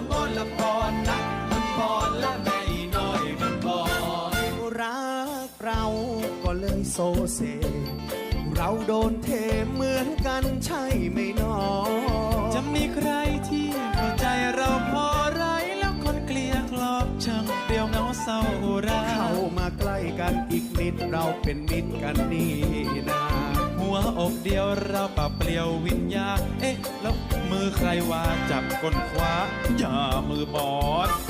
มบอนละพรนะมันบอนและแม่อีน้อยมันบอนรักเราก็เลยโซเซ เราโดนเทเหมือนกันใช่ไหมน้องจะมีใครที่เข้าใจเราพอไรแล้วคนเกลียกลอบช่างเดียวเหงาเศร้าราเข้ามาใกล้กันอีกนิดเราเป็นมิตรกันนี่นาหัวอกเดียวเราปะเปลี่ยววิญญาณเอ๊ะแล้วมื อใครว่าจับก้นคว้าอย่ามือบอดอย่า